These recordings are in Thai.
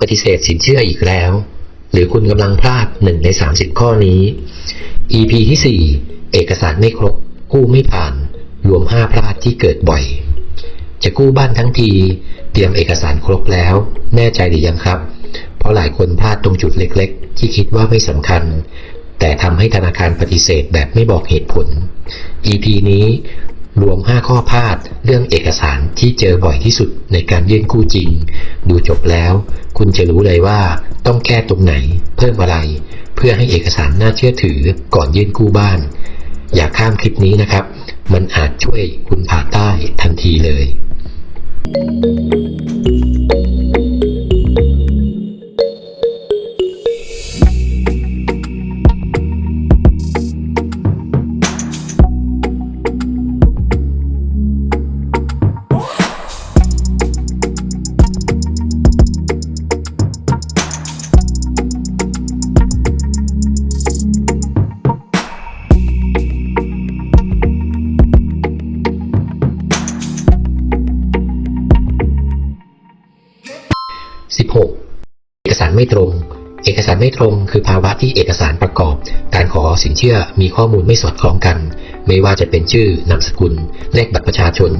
ปฏิเสธสินเชื่ออีกแล้ว หรือคุณกำลังพลาดหนึ่งใน 30 ข้อนี้ EP ที่ 4 เอกสารไม่ครบ กู้ไม่ผ่าน รวม 5 พลาดที่เกิดบ่อย จะกู้บ้านทั้งที เตรียมเอกสารครบแล้ว แน่ใจหรือยังครับ เพราะหลายคนพลาดตรงจุดเล็ก ๆ ที่คิดว่าไม่สำคัญ แต่ทำให้ธนาคารปฏิเสธแบบไม่บอกเหตุผล EP นี้รวม 5 ข้อพลาดเรื่องเอกสารที่เจอบ่อยที่สุดในการยื่นกู้จริง ดูจบแล้ว คุณจะรู้เลยว่าต้องแก้ตรงไหนเพิ่มอะไร เพื่อให้เอกสารน่าเชื่อถือก่อนยื่นกู้บ้าน อย่าข้ามคลิปนี้นะครับ มันอาจช่วยคุณผ่าใต้ทันทีเลย 16. เไม่ตรง เอกสารไม่ตรง คือภาวะที่เอกสารประกอบ การขอสินเชื่อมีข้อมูลไม่สอดคล้องกัน ไม่ว่าจะเป็นชื่อนามสกุล เลขบัตรประชาชน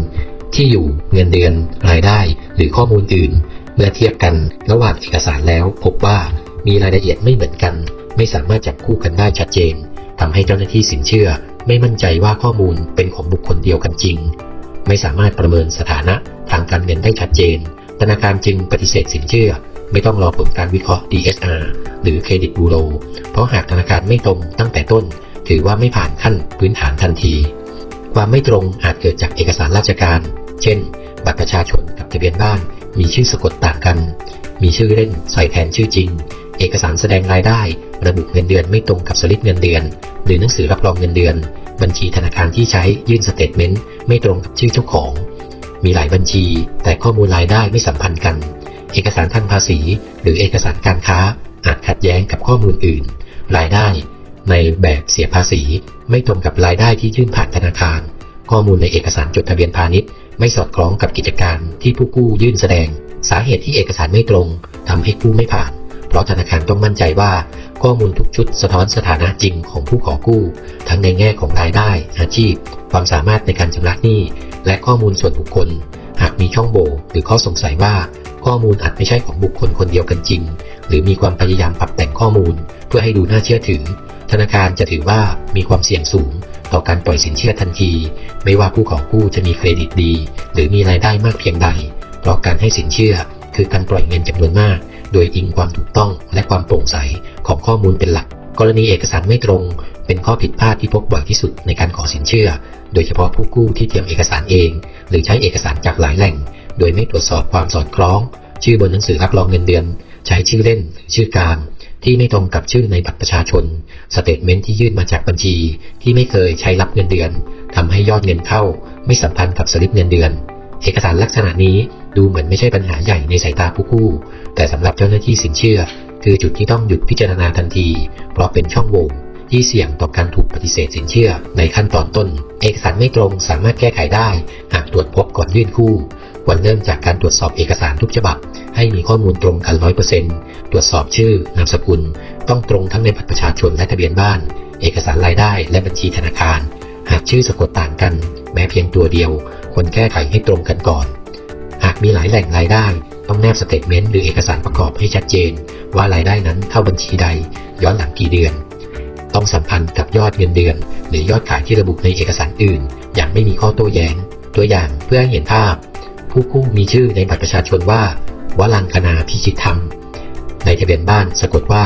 ที่อยู่เงินเดือน รายได้ หรือข้อมูลอื่น เมื่อเทียบกันระหว่างเอกสารแล้วพบว่ามีรายละเอียดไม่เหมือนกัน ไม่สามารถจับคู่กันได้ชัดเจนทำให้เจ้าหน้าที่สินเชื่อ ไม่มั่นใจว่าข้อมูลเป็นของบุคคลเดียวกันจริง ไม่สามารถประเมินสถานะทางการเงินได้ชัดเจน ธนาคารจึงปฏิเสธสินเชื่อ ไม่ต้องรอผลการวิเคราะห์ DSR หรือเครดิตบูโร เพราะหากธนาคารไม่ตรงตั้งแต่ต้น ถือว่าไม่ผ่านขั้นพื้นฐานทันที ความไม่ตรงอาจเกิดจากเอกสารราชการ เช่น บัตรประชาชนกับทะเบียนบ้าน มีชื่อสะกดต่างกัน มีชื่อเล่นใส่แทนชื่อจริง เอกสารแสดงรายได้ ระบุเงินเดือนไม่ตรงกับสลิปเงินเดือน หรือหนังสือรับรองเงินเดือน บัญชีธนาคารที่ใช้ยื่นสเตทเมนต์ไม่ตรงกับชื่อเจ้าของ มีหลายบัญชี แต่ข้อมูลรายได้ไม่สัมพันธ์กัน เอกสารทางภาษี หรือเอกสารการค้า อาจขัดแย้งกับข้อมูลอื่น รายได้ ในแบบเสียภาษี ไม่ตรงกับรายได้ที่ยื่นผ่านธนาคาร ข้อมูลในเอกสารจดทะเบียนพาณิชย์ ไม่สอดคล้องกับกิจการที่ผู้กู้ยื่นแสดง สาเหตุที่เอกสารไม่ตรงทำให้กู้ไม่ผ่าน เพราะธนาคารต้องมั่นใจว่า ข้อมูลทุกชุดสะท้อนสถานะจริงของผู้ขอกู้ ทั้งในแง่ของรายได้ อาชีพ ความสามารถในการชำระหนี้ และข้อมูลส่วนบุคคลหากมีช่องโหว่หรือข้อสงสัยว่า ข้อมูลอาจไม่ใช่ของบุคคลคนเดียวกันจริง หรือมีความพยายามปรับแต่งข้อมูล เพื่อให้ดูน่าเชื่อถือ ธนาคารจะถือว่ามีความเสี่ยงสูง ต่อการปล่อยสินเชื่อทันที ไม่ว่าผู้ขอกู้จะมีเครดิตดี หรือมีรายได้มากเพียงใด เพราะการให้สินเชื่อ คือการปล่อยเงินจำนวนมาก โดยอิงความถูกต้องและความโปร่งใสของข้อมูลเป็นหลัก กรณีเอกสารไม่ตรง เป็นข้อผิดพลาดที่พบบ่อยที่สุดในการขอสินเชื่อ โดยเฉพาะผู้กู้ที่เตรียมเอกสารเอง หรือใช้เอกสารจากหลายแหล่ง โดยไม่ตรวจสอบความสอดคล้อง ชื่อบนหนังสือรับรองเงินเดือน ใช้ชื่อเล่นหรือชื่อกลางที่ไม่ตรงกับชื่อในบัตรประชาชน สเตทเมนต์ที่ยื่นมาจากบัญชี ที่ไม่เคยใช้รับเงินเดือนทำให้ยอดเงินเข้า ไม่สัมพันธ์กับสลิปเงินเดือน เอกสารลักษณะนี้ดูเหมือนไม่ใช่ปัญหาใหญ่ในสายตาผู้กู้ แต่สำหรับเจ้าหน้าที่สินเชื่อ คือจุดที่ต้องหยุดพิจารณาทันที เพราะเป็นช่องโหว่ที่เสี่ยงต่อการถูกปฏิเสธสินเชื่อในขั้นตอนต้น เอกสารไม่ตรงสามารถแก้ไขได้ หากตรวจพบก่อนยื่นกู้ ควรเริ่มจากการตรวจสอบเอกสารทุกฉบับ ให้มีข้อมูลตรงกัน 100%ตรวจสอบชื่อนามสกุล ต้องตรงทั้งในบัตรประชาชนและทะเบียนบ้าน เอกสารรายได้และบัญชีธนาคาร หากชื่อสะกดต่างกัน แม้เพียงตัวเดียว ควรแก้ไขให้ตรงกันก่อน หากมีหลายแหล่งรายได้ ต้องแนบสเตทเมนต์หรือเอกสารประกอบให้ชัดเจน ว่ารายได้นั้นเข้าบัญชีใด ย้อนหลังกี่เดือนต้องสัมพันธ์กับยอดเงินเดือน หรือยอดขายที่ระบุในเอกสารอื่น อย่างไม่มีข้อโต้แย้ง ตัวอย่างเพื่อให้เห็นภาพ ผู้กู้มีชื่อในบัตรประชาชนว่าวลังคณาพิชิตธรรม ในทะเบียนบ้านสะกดว่า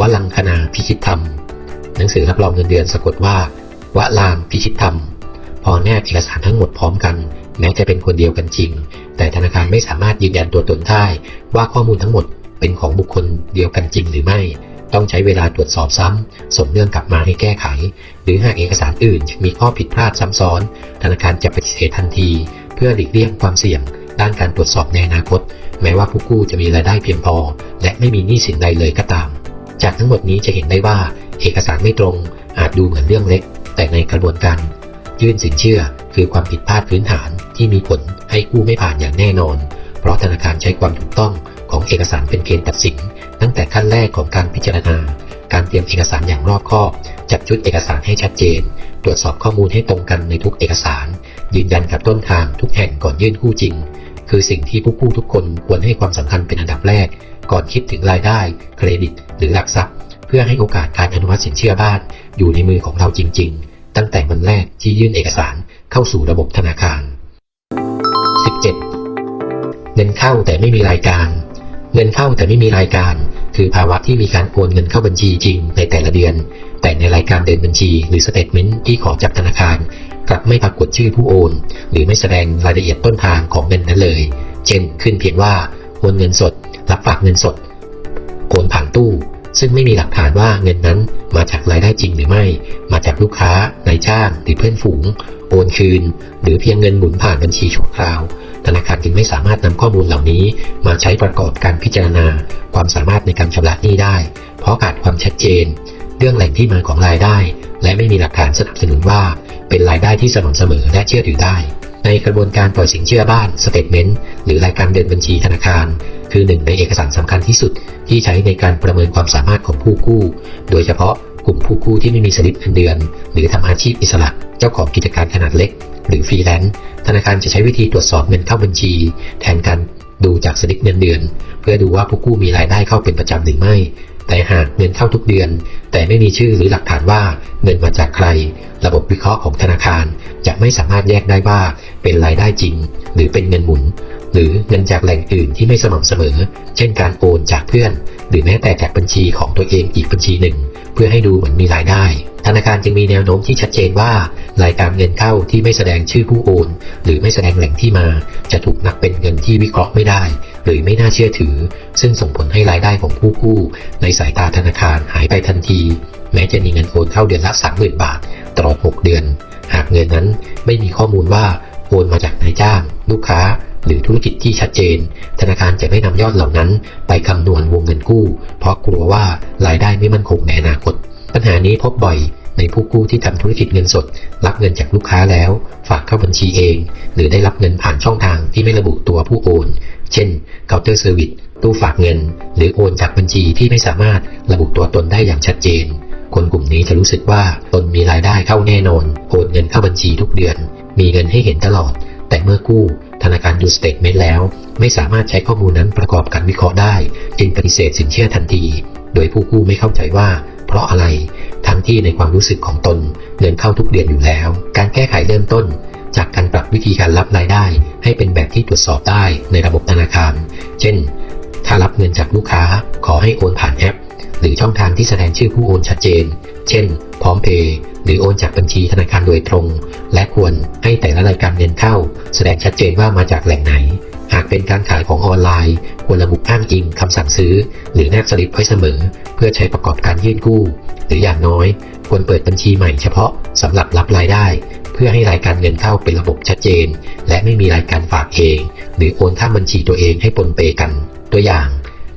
วลังคณาพิชิตธรรม หนังสือรับรองเงินเดือนสะกดว่าวลามพิชิตธรรม พอแนบเอกสารทั้งหมดพร้อมกัน แม้จะเป็นคนเดียวกันจริง แต่ธนาคารไม่สามารถยืนยันตัวตนได้ว่าข้อมูลทั้งหมดเป็นของบุคคลเดียวกันจริงหรือไม่ ต้องใช้เวลาตรวจสอบซ้ำ ส่งเรื่องกลับมาให้แก้ไข หรือหากเอกสารอื่นมีข้อผิดพลาดซ้ำซ้อน ธนาคารจะปฏิเสธทันที เพื่อหลีกเลี่ยงความเสี่ยง ด้านการตรวจสอบในอนาคต แม้ว่าผู้กู้จะมีรายได้เพียงพอ และไม่มีหนี้สินใดเลยก็ตาม จากทั้งหมดนี้จะเห็นได้ว่าเอกสารไม่ตรง อาจดูเหมือนเรื่องเล็ก แต่ในกระบวนการ ยื่นสินเชื่อคือความผิดพลาดพื้นฐานที่มีผลให้กู้ไม่ผ่านอย่างแน่นอน เพราะธนาคารใช้ความถูกต้องของเอกสารเป็นเกณฑ์ตัดสิน ตั้งแต่ขั้นแรกของการพิจารณา การเตรียมเอกสารอย่างรอบคอบ จัดชุดเอกสารให้ชัดเจน ตรวจสอบข้อมูลให้ตรงกันในทุกเอกสาร ยืนยันกับต้นทางทุกแห่งก่อนยื่นกู้จริง คือสิ่งที่ผู้กู้ทุกคนควรให้ความสำคัญเป็นอันดับแรก ก่อนคิดถึงรายได้ เครดิต หรือหลักทรัพย์ เพื่อให้โอกาสการอนุมัติสินเชื่อบ้าน อยู่ในมือของเราจริง ๆ ตั้งแต่วันแรกที่ยื่นเอกสารเข้าสู่ระบบธนาคาร 17 เงินเข้าแต่ไม่มีรายการ เงินเข้าแต่ไม่มีรายการ คือภาวะที่มีการโอนเงินเข้าบัญชีจริงในแต่ละเดือน แต่ในรายการเดินบัญชีหรือสเตทเมนต์ที่ขอจากธนาคาร กลับไม่ปรากฏชื่อผู้โอน หรือไม่แสดงรายละเอียดต้นทางของเงินนั้นเลย เช่น ขึ้นเพียงว่าโอนเงินสด รับฝากเงินสดโอนผ่านตู้ ซึ่งไม่มีหลักฐานว่าเงินนั้นมาจากรายได้จริงหรือไม่ มาจากลูกค้านายจ้างหรือเพื่อนฝูง โอนคืน หรือเพียงเงินหมุนผ่านบัญชีชั่วคราว ธนาคารจึงไม่สามารถนำข้อมูลเหล่านี้ มาใช้ประกอบการพิจารณา ความสามารถในการชำระหนี้ได้ เพราะขาดความชัดเจน เรื่องแหล่งที่มาของรายได้ และไม่มีหลักฐานสนับสนุนว่า เป็นรายได้ที่สม่ำเสมอและเชื่อถือได้ ในกระบวนการปล่อยสินเชื่อบ้านสเตทเมนต์หรือรายการเดินบัญชีธนาคาร คือหนึ่งในเอกสารสำคัญที่สุด ที่ใช้ในการประเมินความสามารถของผู้กู้ โดยเฉพาะกลุ่มผู้กู้ที่ไม่มีสลิปเงินเดือน หรือทำอาชีพอิสระ เจ้าของกิจการขนาดเล็ก หรือฟรีแลนซ์ธนาคารจะใช้วิธีตรวจสอบเงินเข้าบัญชี แทนการดูจากสลิปเงินเดือน เพื่อดูว่าผู้กู้มีรายได้เข้าเป็นประจำหรือไม่ แต่หากเงินเข้าทุกเดือน แต่ไม่มีชื่อหรือหลักฐานว่าเงินมาจากใคร ระบบวิเคราะห์ของธนาคาร จะไม่สามารถแยกได้ว่าเป็นรายได้จริง หรือเป็นเงินหมุน หรือเงินจากแหล่งอื่นที่ไม่สม่ำเสมอ เช่นการโอนจากเพื่อน หรือแม้แต่จากบัญชีของตัวเองอีกบัญชีหนึ่ง เพื่อให้ดูเหมือนมีรายได้ธนาคารจึงมีแนวโน้มที่ชัดเจนว่ารายการเงินเข้าที่ไม่แสดงชื่อผู้โอน หรือไม่แสดงแหล่งที่มา จะถูกนับเป็นเงินที่วิเคราะห์ไม่ได้ หรือไม่น่าเชื่อถือ ซึ่งส่งผลให้รายได้ของผู้กู้ ในสายตาธนาคารหายไปทันที แม้จะมีเงินโอนเข้าเดือนละ30,000 บาทตลอด 6 เดือน หากเงินนั้นไม่มีข้อมูลว่าโอนมาจากนายจ้าง ลูกค้า หรือธุรกิจที่ชัดเจน ธนาคารจะไม่นำยอดเหล่านั้น ไปคำนวณวงเงินกู้ เพราะกลัวว่ารายได้ไม่มั่นคงในอนาคต ปัญหานี้พบบ่อยในผู้กู้ที่ทำธุรกิจเงินสด รับเงินจากลูกค้าแล้ว ฝากเข้าบัญชีเอง หรือได้รับเงินผ่านช่องทางที่ไม่ระบุตัวผู้โอน เช่นเคาน์เตอร์เซอร์วิสตู้ฝากเงิน หรือโอนจากบัญชีที่ไม่สามารถระบุตัวตนได้อย่างชัดเจน คนกลุ่มนี้จะรู้สึกว่าตนมีรายได้เข้าแน่นอน โอนเงินเข้าบัญชีทุกเดือน มีเงินให้เห็นตลอด แต่เมื่อกู้ธนาคารดูสเตทเมนต์แล้ว ไม่สามารถใช้ข้อมูลนั้นประกอบการวิเคราะห์ได้ จึงปฏิเสธสินเชื่อทันที โดยผู้กู้ไม่เข้าใจว่า เพราะอะไร ทั้งที่ในความรู้สึกของตนเงินเข้าทุกเดือนอยู่แล้ว การแก้ไขเริ่มต้น จากการปรับวิธีการรับรายได้ ให้เป็นแบบที่ตรวจสอบได้ในระบบธนาคาร เช่น ถ้ารับเงินจากลูกค้าขอให้โอนผ่านแอป หรือช่องทางที่แสดงชื่อผู้โอนชัดเจน เช่น พร้อมเพย์หรือโอนจากบัญชีธนาคารโดยตรง และควรให้แต่ละรายการเงินเข้า แสดงชัดเจนว่ามาจากแหล่งไหน หากเป็นการขายของออนไลน์ ควรระบุอ้างอิงคำสั่งซื้อ หรือแนบสลิปไว้เสมอ เพื่อใช้ประกอบการยื่นกู้ หรืออย่างน้อย ควรเปิดบัญชีใหม่เฉพาะสำหรับรับรายได้ เพื่อให้รายการเงินเข้าเป็นระบบชัดเจน และไม่มีรายการฝากเอง หรือโอนข้ามบัญชีตัวเองให้ปนเปกัน ตัวอย่าง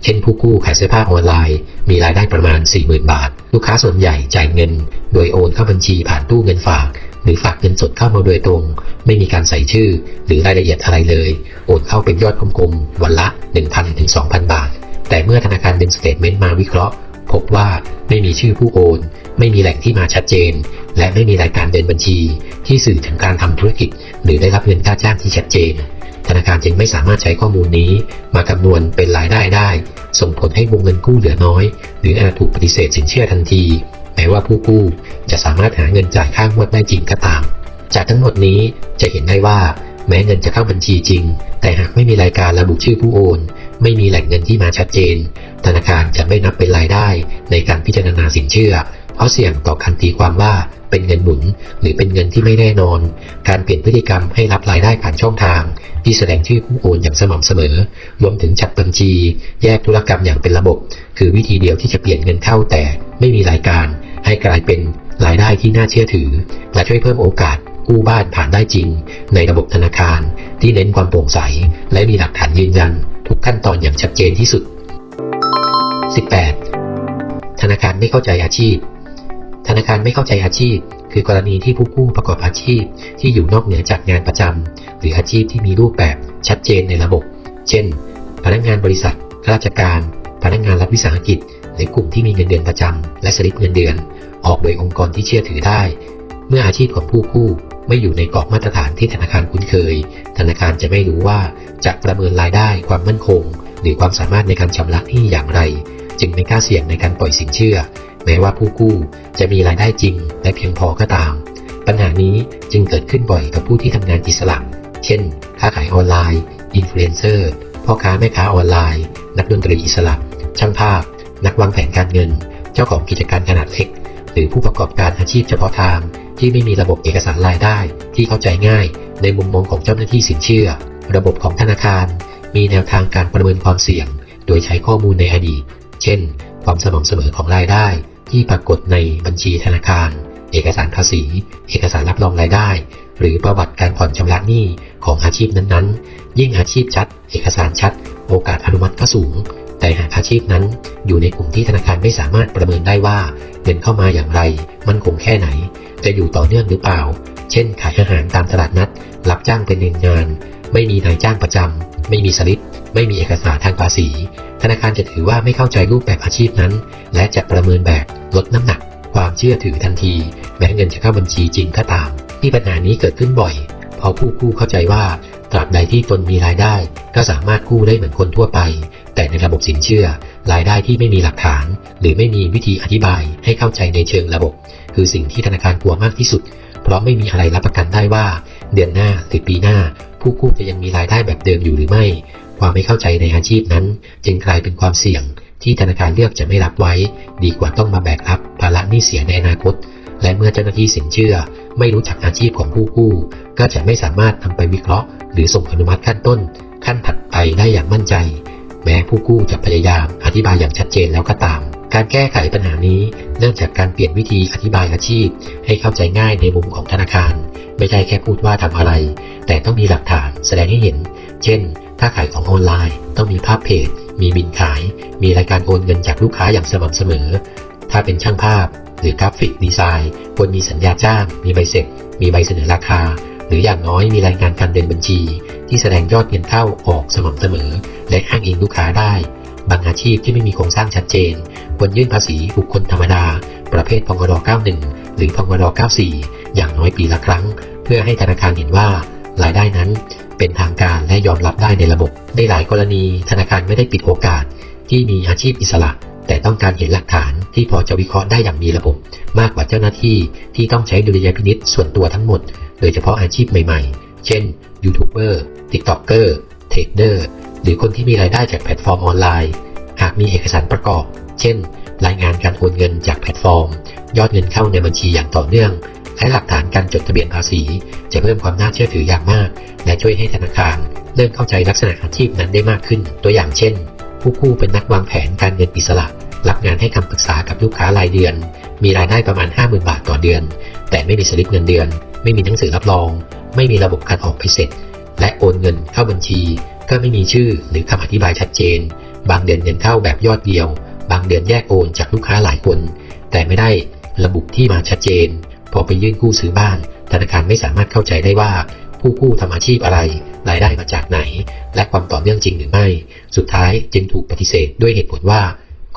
เช่นผู้กู้ขายเสื้อผ้าออนไลน์ มีรายได้ประมาณ 40,000 บาท ลูกค้าส่วนใหญ่จ่ายเงิน โดยโอนเข้าบัญชีผ่านตู้เงินฝาก หรือฝากเงินสดเข้ามาโดยตรง ไม่มีการใส่ชื่อ หรือรายละเอียดอะไรเลย โอนเข้าเป็นยอดกลมๆวันละ 1,000ถึง2,000 บาท แต่เมื่อธนาคารดึงสเตทเมนต์มาวิเคราะห์ พบว่าไม่มีชื่อผู้โอน ไม่มีแหล่งที่มาชัดเจน และไม่มีรายการเดินบัญชี ที่สื่อถึงการทำธุรกิจ หรือได้รับเงินค่าจ้างที่ชัดเจน ธนาคารจึงไม่สามารถใช้ข้อมูลนี้ มาคำนวณเป็นรายได้ได้ ส่งผลให้วงเงินกู้เหลือน้อย หรืออาจถูกปฏิเสธสินเชื่อทันที แม้ว่าผู้กู้จะสามารถหาเงินจ่ายค่างวดได้จริงก็ตาม จากทั้งหมดนี้จะเห็นได้ว่าแม้เงินจะเข้าบัญชีจริง แต่หากไม่มีรายการระบุชื่อผู้โอน ไม่มีแหล่งเงินที่มาชัดเจน ธนาคารจะไม่นับเป็นรายได้ในการพิจารณาสินเชื่อ เพราะเสี่ยงต่อการตีความว่าเป็นเงินหมุน หรือเป็นเงินที่ไม่แน่นอน การเปลี่ยนพฤติกรรมให้รับรายได้ผ่านช่องทาง ที่แสดงชื่อผู้โอนอย่างสม่ำเสมอ รวมถึงจัดบัญชี แยกธุรกรรมอย่างเป็นระบบ คือวิธีเดียวที่จะเปลี่ยนเงินเข้าแต่ไม่มีรายการ ให้กลายเป็นรายได้ที่น่าเชื่อถือ และช่วยเพิ่มโอกาสกู้บ้านผ่านได้จริง ในระบบธนาคาร ที่เน้นความโปร่งใส และมีหลักฐานยืนยัน ทุกขั้นตอนอย่างชัดเจนที่สุด 18. ธนาคารไม่เข้าใจอาชีพ ธนาคารไม่เข้าใจอาชีพ คือกรณีที่ผู้กู้ประกอบอาชีพ ที่อยู่นอกเหนือจากงานประจำหรืออาชีพที่มีรูปแบบชัดเจนในระบบ เช่น พนักงานบริษัทข้าราชการ พนักงานรัฐวิสาหกิจ หรือกลุ่มที่มีเงินเดือนประจำและสลิปเงินเดือน ออกโดยองค์กรที่เชื่อถือได้ เมื่ออาชีพของผู้กู้ไม่อยู่ในกรอบมาตรฐานที่ธนาคารคุ้นเคย ธนาคารจะไม่รู้ว่าจะประเมินรายได้ความมั่นคง หรือความสามารถในการชำระหนี้อย่างไร จึงไม่กล้าเสี่ยงในการปล่อยสินเชื่อ แม้ว่าผู้กู้จะมีรายได้จริงและเพียงพอก็ตาม ปัญหานี้จึงเกิดขึ้นบ่อยกับผู้ที่ทำงานอิสระเช่น ค้าขายออนไลน์ อินฟลูเอนเซอร์ พ่อค้าแม่ค้าออนไลน์ นักดนตรีอิสระ ช่างภาพ นักวางแผนการเงิน เจ้าของกิจการขนาดเล็ก หรือผู้ประกอบการอาชีพเฉพาะทาง ที่ไม่มีระบบเอกสารรายได้ ที่เข้าใจง่าย ในมุมมองของเจ้าหน้าที่สินเชื่อ ระบบของธนาคาร มีแนวทางการประเมินความเสี่ยง โดยใช้ข้อมูลในอดีต เช่น ความสม่ำเสมอของรายได้ ที่ปรากฏในบัญชีธนาคาร เอกสารภาษี เอกสารรับรองรายได้ หรือประวัติการผ่อนชำระหนี้ของอาชีพนั้นๆ ยิ่งอาชีพชัด เอกสารชัด โอกาสอนุมัติก็สูง แต่หากอาชีพนั้น อยู่ในกลุ่มที่ธนาคารไม่สามารถประเมินได้ว่าเงินเข้ามาอย่างไร มันคงแค่ไหน จะอยู่ต่อเนื่องหรือเปล่า เช่น ขายอาหารตามตลาดนัด รับจ้างเป็นเงินงาน ไม่มีนายจ้างประจำไม่มีสลิป ไม่มีเอกสารทางภาษี ธนาคารจะถือว่าไม่เข้าใจรูปแบบอาชีพนั้น และจะประเมินแบบลดน้ำหนัก ความเชื่อถือทันที แม้เงินจะเข้าบัญชีจริงก็ตาม ที่ปัญหานี้เกิดขึ้นบ่อยพอผู้กู้เข้าใจว่าตราบใดที่ตนมีรายได้ ก็สามารถกู้ได้เหมือนคนทั่วไป แต่ในระบบสินเชื่อ รายได้ที่ไม่มีหลักฐาน หรือไม่มีวิธีอธิบายให้เข้าใจในเชิงระบบ คือสิ่งที่ธนาคารกลัวมากที่สุด เพราะไม่มีอะไรรับประกันได้ว่า เดือนหน้าหรือปีหน้า ผู้กู้จะยังมีรายได้แบบเดิมอยู่หรือไม่ ความไม่เข้าใจในอาชีพนั้น จึงกลายเป็นความเสี่ยง ที่ธนาคารเลือกจะไม่รับไว้ ดีกว่าต้องมาแบกรับภาระหนี้เสียในอนาคต และเมื่อเจ้าหน้าที่สินเชื่อ ไม่รู้จักอาชีพของผู้กู้ ก็จะไม่สามารถนำไปวิเคราะห์ หรือส่งอนุมัติขั้นต้น ขั้นถัดไปได้อย่างมั่นใจ แม้ผู้กู้จะพยายามอธิบายอย่างชัดเจนแล้วก็ตาม การแก้ไขปัญหานี้เนื่องจากการเปลี่ยนวิธีอธิบายอาชีพ ให้เข้าใจง่ายในมุมของธนาคาร ไม่ใช่แค่พูดว่าทำอะไร แต่ต้องมีหลักฐานแสดงให้เห็น เช่น ถ้าขายของออนไลน์ ต้องมีภาพเพจ มีบินขาย มีรายการโอนเงินจากลูกค้าอย่างสม่ำเสมอ ถ้าเป็นช่างภาพ หรือกราฟิกดีไซน์ควรมีสัญญาจ้าง มีใบเสร็จ มีใบเสนอราคา หรืออย่างน้อยมีรายงานการเดินบัญชี ที่แสดงยอดเงินเข้าออกสม่ำเสมอ และอ้างอิงลูกค้าได้ บางอาชีพที่ไม่มีโครงสร้างชัดเจนควรยื่นภาษีบุคคลธรรมดา ประเภทพงร91 หรือพงร94 อย่างน้อยปีละครั้ง เพื่อให้ธนาคารเห็นว่ารายได้นั้นเป็นทางการและยอมรับได้ในระบบ ในหลายกรณีธนาคารไม่ได้ปิดโอกาสที่มีอาชีพอิสระ แต่ต้องการเห็นหลักฐานที่พอจะวิเคราะห์ได้อย่างมีระบบ มากกว่าเจ้าหน้าที่ที่ต้องใช้ดุลยพินิษส่วนตัวทั้งหมด โดยเฉพาะอาชีพใหม่ๆ เช่นยูทูบเบอร์ติ๊กต็อกเกอร์เทรดเดอร์หรือคนที่มีรายได้จากแพลตฟอร์มออนไลน์ หากมีเอกสารประกอบ เช่น รายงานการโอนเงินจากแพลตฟอร์ม ยอดเงินเข้าในบัญชีอย่างต่อเนื่องและหลักฐานการจดทะเบียนภาษี จะเพิ่มความน่าเชื่อถืออย่างมาก และช่วยให้ธนาคารเริ่มเข้าใจลักษณะอาชีพนั้นได้มากขึ้น ตัวอย่างเช่น ผู้กู้เป็นนักวางแผนการเงินอิสระ รับงานให้คำปรึกษากับลูกค้ารายเดือน มีรายได้ประมาณ 50,000 บาทต่อเดือน แต่ไม่มีสลิปเงินเดือน ไม่มีหนังสือรับรอง ไม่มีระบบการออกใบเสร็จ และโอนเงินเข้าบัญชี ก็ไม่มีชื่อหรือคำอธิบายชัดเจน บางเดือนเงินเข้าแบบยอดเดียว บางเดือนแยกโอนจากลูกค้าหลายคน แต่ไม่ได้ระบุที่มาชัดเจน พอไปยื่นกู้ซื้อบ้านธนาคารไม่สามารถเข้าใจได้ว่าผู้กู้ทำอาชีพอะไร รายได้มาจากไหน และความต่อเนื่องจริงหรือไม่ สุดท้ายจึงถูกปฏิเสธด้วยเหตุผลว่า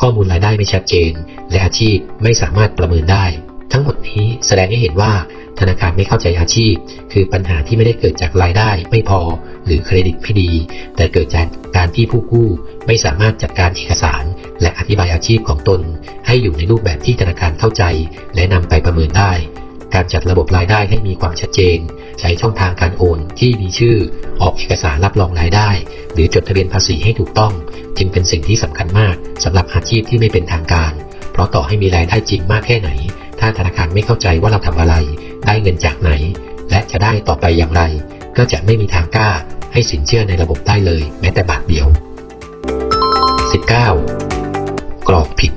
ข้อมูลรายได้ไม่ชัดเจน และอาชีพไม่สามารถประเมินได้ ทั้งหมดนี้แสดงให้เห็นว่า ธนาคารไม่เข้าใจอาชีพ คือปัญหาที่ไม่ได้เกิดจากรายได้ไม่พอ หรือเครดิตไม่ดี แต่เกิดจากการที่ผู้กู้ไม่สามารถจัดการเอกสาร และอธิบายอาชีพของตน ให้อยู่ในรูปแบบที่ธนาคารเข้าใจ และนำไปประเมินได้ การจัดระบบรายได้ให้มีความชัดเจน ใช้ช่องทางการโอนที่มีชื่อ ออกเอกสารรับรองรายได้ หรือจดทะเบียนภาษีให้ถูกต้อง จึงเป็นสิ่งที่สำคัญมากสำหรับอาชีพที่ไม่เป็นทางการ เพราะต่อให้มีรายได้จริงมากแค่ไหน ถ้าธนาคารไม่เข้าใจว่าเราทำอะไร ได้เงินจากไหน และจะได้ต่อไปอย่างไร ก็จะไม่มีทางกล้า ให้สินเชื่อในระบบได้เลย แม้แต่บาทเดียว 19. กรอกผิด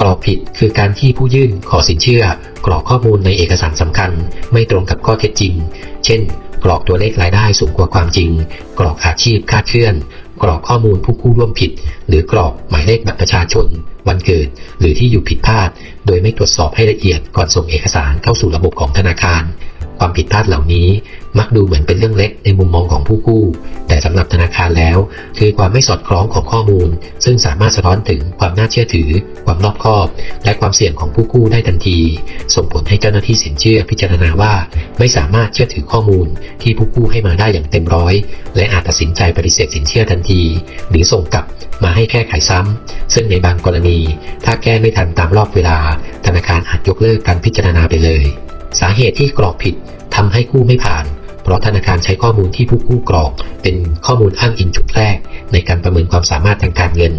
กรอกผิดคือการที่ผู้ยื่นขอสินเชื่อ กรอกข้อมูลในเอกสารสำคัญ ไม่ตรงกับข้อเท็จจริง เช่น กรอกตัวเลขรายได้สูงกว่าความจริง กรอกอาชีพคาดเคลื่อน กรอกข้อมูลผู้กู้ร่วมผิด หรือกรอกหมายเลขบัตรประชาชน วันเกิด หรือที่อยู่ผิดพลาด โดยไม่ตรวจสอบให้ละเอียดก่อนส่งเอกสารเข้าสู่ระบบของธนาคาร ความผิดพลาดเหล่านี้ มักดูเหมือนเป็นเรื่องเล็กในมุมมองของผู้กู้ แต่สำหรับธนาคารแล้ว คือความไม่สอดคล้องของข้อมูล ซึ่งสามารถสะท้อนถึงความน่าเชื่อถือ ความรอบคอบ และความเสี่ยงของผู้กู้ได้ทันที ส่งผลให้เจ้าหน้าที่สินเชื่อพิจารณาว่า ไม่สามารถเชื่อถือข้อมูล ที่ผู้กู้ให้มาได้อย่างเต็มร้อย และอาจตัดสินใจปฏิเสธสินเชื่อทันที หรือส่งกลับมาให้แก้ไขซ้ำซึ่งในบางกรณี ถ้าแก้ไม่ทันตามรอบเวลา ธนาคารอาจยกเลิกการพิจารณาไปเลย สาเหตุที่กรอกผิดทำให้กู้ไม่ผ่าน เพราะธนาคารใช้ข้อมูลที่ผู้กู้กรอก เป็นข้อมูลอ้างอิงจุดแรก ในการประเมินความสามารถทางการเงิน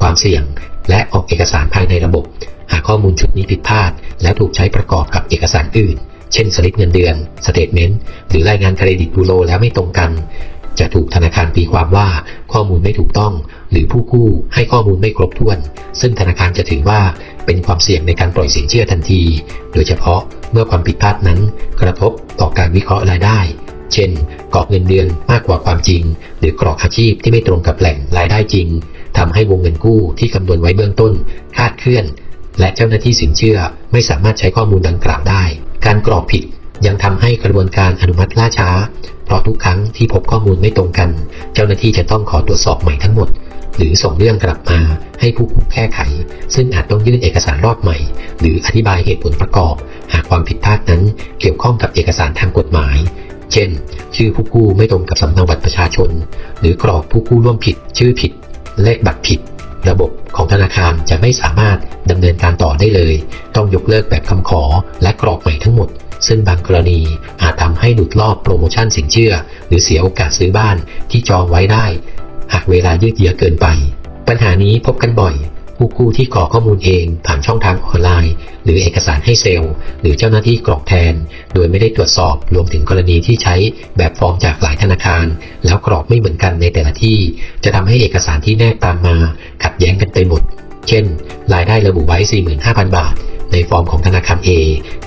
ความเสี่ยง และออกเอกสารภายในระบบ หากข้อมูลชุดนี้ผิดพลาด แล้วถูกใช้ประกอบกับเอกสารอื่น เช่นสลิปเงินเดือนสเตทเมนต์หรือรายงานเครดิตบูโรแล้วไม่ตรงกัน จะถูกธนาคารตีความว่าข้อมูลไม่ถูกต้อง หรือผู้กู้ให้ข้อมูลไม่ครบถ้วน ซึ่งธนาคารจะถือว่าเป็นความเสี่ยงในการปล่อยสินเชื่อทันที โดยเฉพาะเมื่อความผิดพลาดนั้นกระทบต่อการวิเคราะห์รายได้ เช่น กรอกเงินเดือนมากกว่าความจริง หรือกรอกอาชีพที่ไม่ตรงกับแหล่งรายได้จริงทำให้วงเงินกู้ที่คำนวณไว้เบื้องต้นคาดเคลื่อน และเจ้าหน้าที่สินเชื่อไม่สามารถใช้ข้อมูลดังกล่าวได้ การกรอกผิดยังทำให้กระบวนการอนุมัติล่าช้า เพราะทุกครั้งที่พบข้อมูลไม่ตรงกัน เจ้าหน้าที่จะต้องขอตรวจสอบใหม่ทั้งหมด หรือส่งเรื่องกลับมาให้ผู้กู้แก้ไข ซึ่งอาจต้องยื่นเอกสารรอบใหม่ หรืออธิบายเหตุผลประกอบ หากความผิดพลาดนั้นเกี่ยวข้องกับเอกสารทางกฎหมาย เช่น ชื่อผู้กู้ไม่ตรงกับสำเนาบัตรประชาชน หรือกรอกผู้กู้ร่วมผิด ชื่อผิด เลขบัตรผิด ระบบของธนาคารจะไม่สามารถดำเนินการต่อได้เลย ต้องยกเลิกแบบคำขอและกรอกใหม่ทั้งหมด ซึ่งบางกรณีอาจทำให้หลุดรอบโปรโมชั่นสินเชื่อ หรือเสียโอกาสซื้อบ้านที่จองไว้ได้ หากเวลายืดเยื้อเกินไป ปัญหานี้พบกันบ่อย ผู้กู้ที่กรอกข้อมูลเองผ่านช่องทางออนไลน์ หรือเอกสารให้เซลล์ หรือเจ้าหน้าที่กรอกแทน โดยไม่ได้ตรวจสอบรวมถึงกรณีที่ใช้แบบฟอร์มจากหลายธนาคาร แล้วกรอกไม่เหมือนกันในแต่ละที่ จะทำให้เอกสารที่แนบตามมา ขัดแย้งกันไปหมด เช่น รายได้ระบุไว้ 45,000 บาท ในฟอร์มของธนาคาร A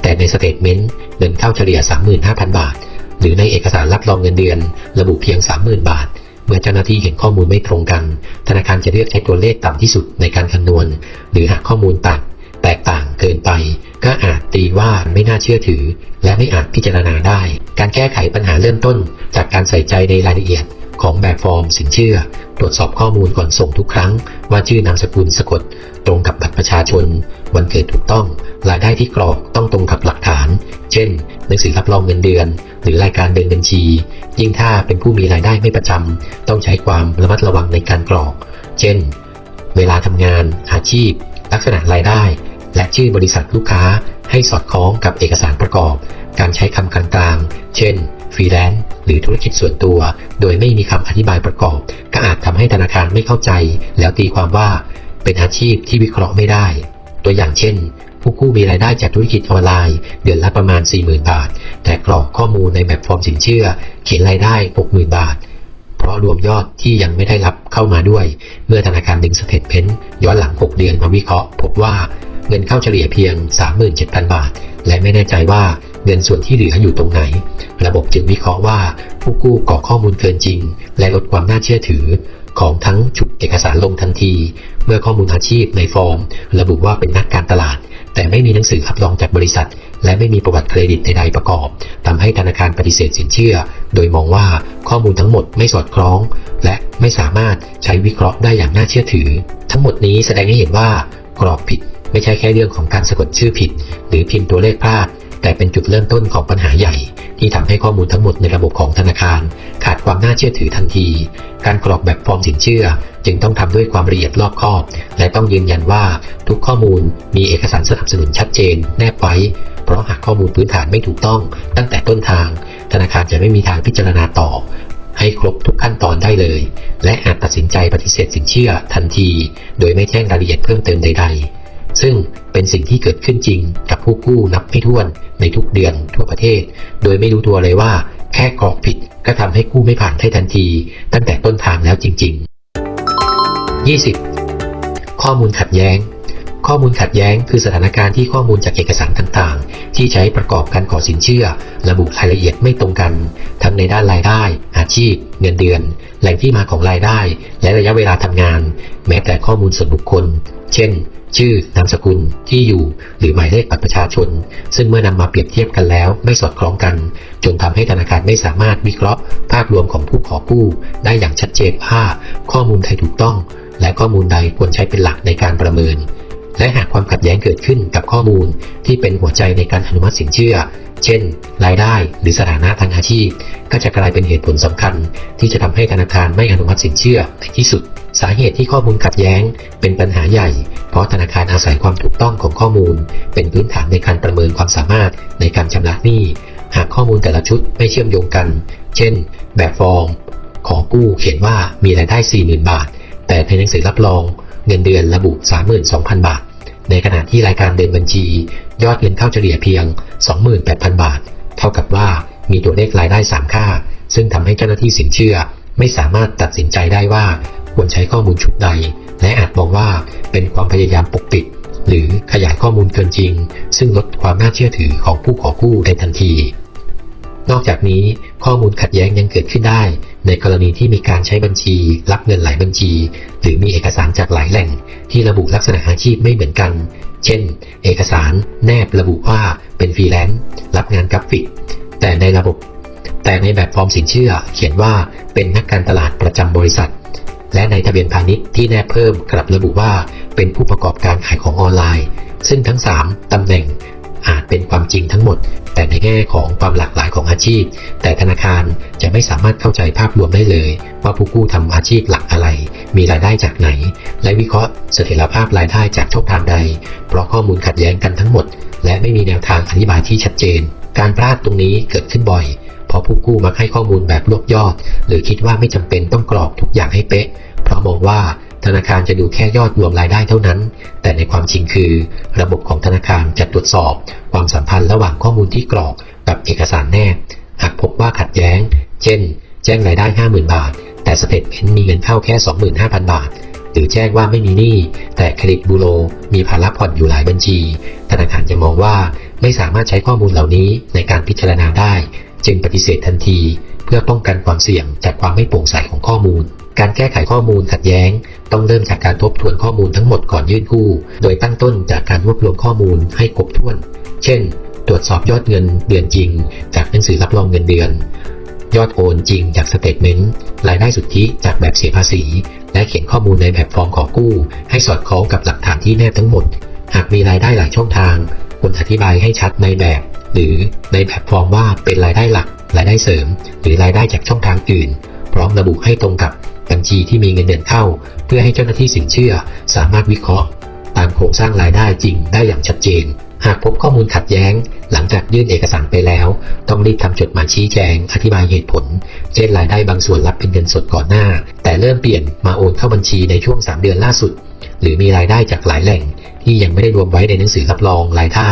แต่ในสเตทเมนต์เงินเข้าเฉลี่ย 35,000 บาท หรือในเอกสารรับรองเงินเดือน ระบุเพียง 30,000 บาท เมื่อเจ้าหน้าที่เห็นข้อมูลไม่ตรงกัน ธนาคารจะเลือกใช้ตัวเลขต่ำที่สุดในการคำนวณ หรือหากข้อมูลต่างแตกต่างเกินไป ก็อาจตีว่าไม่น่าเชื่อถือ และไม่อาจพิจารณาได้ การแก้ไขปัญหาเริ่มต้น จากการใส่ใจในรายละเอียดของแบบฟอร์มสินเชื่อ ตรวจสอบข้อมูลก่อนส่งทุกครั้ง ว่าชื่อนามสกุลสะกด ตรงกับบัตรประชาชน วันเกิดถูกต้อง รายได้ที่กรอกต้องตรงกับหลักฐาน เช่น หนังสือรับรองเงินเดือน หรือรายการเดินบัญชี ยิ่งถ้าเป็นผู้มีรายได้ไม่ประจำต้องใช้ความระมัดระวังในการกรอก เช่น เวลาทำงาน อาชีพ ลักษณะรายได้ และชื่อบริษัทลูกค้าให้สอดคล้องกับเอกสารประกอบ การใช้คำกลางๆ เช่น ฟรีแลนซ์หรือธุรกิจส่วนตัว โดยไม่มีคำอธิบายประกอบ ก็อาจทำให้ธนาคารไม่เข้าใจ แล้วตีความว่า เป็นอาชีพที่วิเคราะห์ไม่ได้ ตัวอย่างเช่น ผู้กู้มีรายได้จากธุรกิจออนไลน์ เดือนละประมาณ 40,000 บาท แต่กรอกข้อมูลในแบบฟอร์มสินเชื่อ เขียนรายได้ 60,000 บาท เพราะรวมยอดที่ยังไม่ได้รับเข้ามาด้วย เมื่อธนาคารดึงสเตทเมนต์ย้อนหลัง 6 เดือนมาวิเคราะห์ พบว่าเงินเข้าเฉลี่ยเพียง 37,000 บาท และไม่แน่ใจว่าเงินส่วนที่เหลืออยู่ตรงไหน ระบบจึงวิเคราะห์ว่าผู้กู้กรอกข้อมูลเกินจริง และลดความน่าเชื่อถือของทั้งฉุกเอกสารลงทันที เมื่อข้อมูลอาชีพในฟอร์ม ระบุว่าเป็นนักการตลาด แต่ไม่มีหนังสือรับรองจากบริษัท และไม่มีประวัติเครดิตใดๆประกอบทำให้ธนาคารปฏิเสธสินเชื่อ โดยมองว่าข้อมูลทั้งหมดไม่สอดคล้อง และไม่สามารถใช้วิเคราะห์ได้อย่างน่าเชื่อถือ ทั้งหมดนี้แสดงให้เห็นว่ากรอบผิด ไม่ใช่แค่เรื่องของการสะกดชื่อผิด หรือพิมพ์ตัวเลขพลาด แต่เป็นจุดเริ่มต้นของปัญหาใหญ่ ที่ทำให้ข้อมูลทั้งหมดในระบบของธนาคาร ขาดความน่าเชื่อถือทันที การกรอกแบบฟอร์มสินเชื่อ จึงต้องทำด้วยความละเอียดรอบคอบ และต้องยืนยันว่าทุกข้อมูลมีเอกสารสนับสนุนชัดเจน แนบไว้ เพราะหากข้อมูลพื้นฐานไม่ถูกต้อง ตั้งแต่ต้นทาง ธนาคารจะไม่มีทางพิจารณาต่อให้ครบทุกขั้นตอนได้เลย และอาจตัดสินใจปฏิเสธสินเชื่อทันที โดยไม่แจ้งรายละเอียดเพิ่มเติมใด ๆ ซึ่งเป็นสิ่งที่เกิดขึ้นจริงกับผู้กู้นับไม่ถ้วนในทุกเดือนทั่วประเทศ โดยไม่รู้ตัวเลยว่าแค่กรอกผิดก็ทำให้กู้ไม่ผ่านได้ทันที ตั้งแต่ต้นทางแล้วจริง ๆ 20. ข้อมูลขัดแย้ง ข้อมูลขัดแย้งคือสถานการณ์ที่ข้อมูลจากเอกสารต่างๆ ที่ใช้ประกอบการขอสินเชื่อ ระบุรายละเอียดไม่ตรงกัน ทั้งในด้านรายได้ อาชีพ เงินเดือน แหล่งที่มาของรายได้ และระยะเวลาทำงาน แม้แต่ข้อมูลส่วนบุคคล เช่น ชื่อนามสกุลที่อยู่หรือหมายเลขบัตรประชาชน ซึ่งเมื่อนำมาเปรียบเทียบกันแล้ว ไม่สอดคล้องกัน จนทำให้ธนาคารไม่สามารถวิเคราะห์ ภาพรวมของผู้ขอกู้ ได้อย่างชัดเจนว่าข้อมูลใดถูกต้อง และข้อมูลใดควรใช้เป็นหลักในการประเมิน และหากความขัดแย้งเกิดขึ้นกับข้อมูลที่เป็นหัวใจในการอนุมัติสินเชื่อ เช่น รายได้หรือสถานะทางอาชีพ ก็จะกลายเป็นเหตุผลสำคัญ ที่จะทำให้ธนาคารไม่อนุมัติสินเชื่อในที่สุดสาเหตุที่ข้อมูลขัดแย้ง เป็นปัญหาใหญ่ เพราะธนาคารอาศัยความถูกต้องของข้อมูล เป็นพื้นฐานในการประเมินความสามารถในการชำระหนี้ หากข้อมูลแต่ละชุดไม่เชื่อมโยงกัน เช่น แบบฟอร์ม ขอกู้เขียนว่ามีรายได้ 40,000 บาท แต่ในหนังสือรับรอง เงินเดือนระบุ 32,000 บาท ในขณะที่รายการเดินบัญชี ยอดเงินเข้าเฉลี่ยเพียง 28,000 บาท เท่ากับว่ามีตัวเลขรายได้ 3 ค่า ซึ่งทำให้เจ้าหน้าที่สินเชื่อ ไม่สามารถตัดสินใจได้ว่าควรใช้ข้อมูลชุดใด และอาจมองว่าเป็นความพยายามปกปิด หรือขยายข้อมูลเกินจริง ซึ่งลดความน่าเชื่อถือของผู้ขอกู้ในทันที นอกจากนี้ข้อมูลขัดแย้งยังเกิดขึ้นได้ ในกรณีที่มีการใช้บัญชี รับเงินหลายบัญชี หรือมีเอกสารจากหลายแหล่ง ที่ระบุลักษณะอาชีพไม่เหมือนกัน เช่น เอกสารแนบระบุว่าเป็นฟรีแลนซ์รับงานกราฟิก แต่ในระบบ แต่ในแบบฟอร์มสินเชื่อเขียนว่าเป็นนักการตลาดประจำบริษัท และในทะเบียนพาณิชย์ที่แนบเพิ่มกลับระบุว่าเป็นผู้ประกอบการขายของออนไลน์ ซึ่งทั้ง 3ตำแหน่งอาจเป็นความจริงทั้งหมด แต่ในแง่ของความหลากหลายของอาชีพ แต่ธนาคารจะไม่สามารถเข้าใจภาพรวมได้เลย ว่าผู้กู้ทำอาชีพหลักอะไร มีรายได้จากไหน และวิเคราะห์เสถียรภาพรายได้จากช่องทางใด เพราะข้อมูลขัดแย้งกันทั้งหมด และไม่มีแนวทางอธิบายที่ชัดเจน การพลาดตรงนี้เกิดขึ้นบ่อย เพราะผู้กู้มักให้ข้อมูลแบบรวบยอด หรือคิดว่าไม่จำเป็นต้องกรอกทุกอย่างให้เป๊ะ เพราะมองว่าธนาคารจะดูแค่ยอดรวมรายได้เท่านั้น แต่ในความจริงคือ ระบบของธนาคารจะตรวจสอบ ความสัมพันธ์ระหว่างข้อมูลที่กรอกกับเอกสารแนบหากพบว่าขัดแย้ง เช่น แจ้งรายได้ 50,000 บาท แต่สเตทเมนต์มีเงินเข้าแค่ 25,000 บาท หรือแจ้งว่าไม่มีหนี้ แต่เครดิตบูโรมีภาระผ่อนอยู่หลายบัญชี ธนาคารจะมองว่าไม่สามารถใช้ข้อมูลเหล่านี้ในการพิจารณาได้ จึงปฏิเสธทันที เพื่อป้องกันความเสี่ยงจากความไม่โปร่งใสของข้อมูล การแก้ไขข้อมูลขัดแย้ง ต้องเริ่มจากการทบทวนข้อมูลทั้งหมดก่อนยื่นกู้ โดยตั้งต้นจากการรวบรวมข้อมูลให้ครบถ้วน เช่น ตรวจสอบยอดเงินเดือนจริง จากหนังสือรับรองเงินเดือน ยอดโอนจริงจากสเตทเมนต์รายได้สุทธิจากแบบเสียภาษี และเขียนข้อมูลในแบบฟอร์มขอกู้ ให้สอดคล้องกับหลักฐานที่แนบทั้งหมด หากมีรายได้หลายช่องทางควรอธิบายให้ชัดในแบบ หรือในแบบฟอร์มว่าเป็นรายได้หลัก รายได้เสริม หรือรายได้จากช่องทางอื่น พร้อมระบุให้ตรงกับบัญชีที่มีเงินเดือนเข้า เพื่อให้เจ้าหน้าที่สินเชื่อ สามารถวิเคราะห์ ตามโครงสร้างรายได้จริงได้อย่างชัดเจน หากพบข้อมูลขัดแย้ง หลังจากยื่นเอกสารไปแล้ว ต้องรีบทำจดหมายชี้แจง อธิบายเหตุผล เช่นรายได้บางส่วนรับเป็นเงินสดก่อนหน้า แต่เริ่มเปลี่ยนมาโอนเข้าบัญชีในช่วง 3 เดือนล่าสุด หรือมีรายได้จากหลายแหล่ง ที่ยังไม่ได้รวมไว้ในหนังสือรับรองรายได้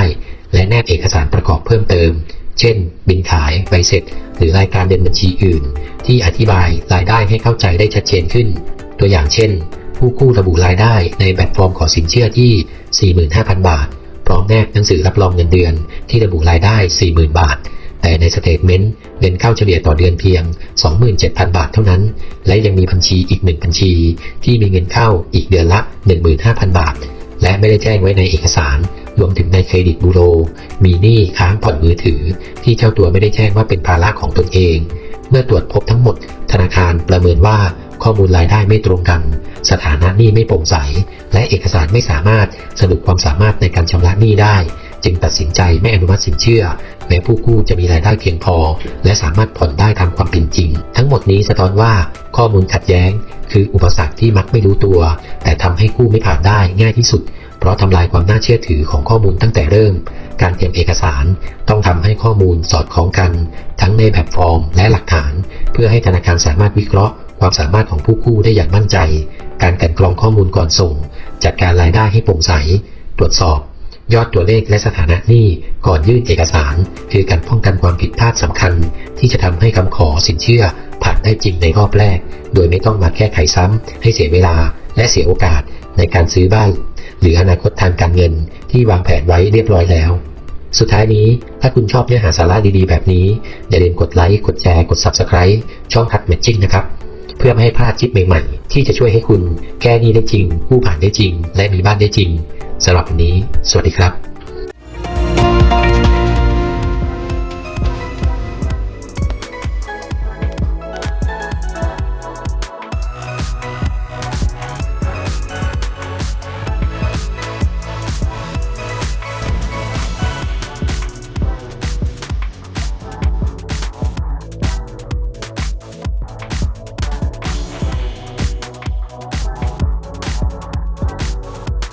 และแนบเอกสารประกอบเพิ่มเติม เช่น บินขาย ใบเสร็จ หรือรายการเดินบัญชีอื่น ที่อธิบายรายได้ให้เข้าใจได้ชัดเจนขึ้น ตัวอย่างเช่น ผู้กู้ระบุรายได้ในแบบฟอร์มขอสินเชื่อที่ 45,000 บาท พร้อมแนบหนังสือรับรองเงินเดือน ที่ระบุรายได้ 40,000 บาท แต่ในสเตทเมนต์เงินเข้าเฉลี่ยต่อเดือนเพียง 27,000 บาทเท่านั้น และยังมีบัญชีอีกหนึ่งบัญชี ที่มีเงินเข้าอีกเดือนละ 15,000 บาท และไม่ได้แจ้งไว้ในเอกสาร รวมถึงในเครดิตบูโร มีหนี้ค้างผ่อนมือถือ ที่เจ้าตัวไม่ได้แจ้งว่าเป็นภาระของตนเอง เมื่อตรวจพบทั้งหมด ธนาคารประเมินว่าข้อมูลรายได้ไม่ตรงกัน สถานะหนี้ไม่โปร่งใส และเอกสารไม่สามารถสรุปความสามารถในการชำระหนี้ได้ จึงตัดสินใจไม่อนุมัติสินเชื่อแม้ผู้กู้จะมีรายได้เพียงพอ และสามารถผ่อนได้ตามความเป็นจริง ทั้งหมดนี้สะท้อนว่าข้อมูลขัดแย้ง คืออุปสรรคที่มักไม่รู้ตัว แต่ทำให้กู้ไม่ผ่านได้ง่ายที่สุด เพราะทำลายความน่าเชื่อถือของข้อมูลตั้งแต่เริ่ม การเตรียมเอกสารต้องทำให้ข้อมูลสอดคล้องกัน ทั้งในแบบฟอร์มและหลักฐาน เพื่อให้ธนาคารสามารถวิเคราะห์ ความสามารถของผู้กู้ได้อย่างมั่นใจ การกันกรองข้อมูลก่อนส่ง จัดการรายได้ให้โปร่งใส ตรวจสอบ ยอดตัวเลขและสถานะหนี้ก่อนยื่นเอกสาร คือการป้องกันความผิดพลาดสำคัญ ที่จะทำให้คำขอสินเชื่อผ่านได้จริงในรอบแรก โดยไม่ต้องมาแก้ไขซ้ำให้เสียเวลาและเสียโอกาส ในการซื้อบ้าน หรืออนาคตทางการเงินที่วางแผนไว้เรียบร้อยแล้ว สุดท้ายนี้ถ้าคุณชอบเนื้อหาสาระดีๆ แบบนี้ อย่าลืมกดไลค์กดแชร์กด Subscribe ช่องทัดแมทชิ่งนะครับ เพื่อไม่ให้พลาดคลิปใหม่ๆ ที่จะช่วยให้คุณแก้หนี้ได้จริงกู้ผ่านได้จริง และมีบ้านได้จริงสำหรับวันนี้ สวัสดีครับ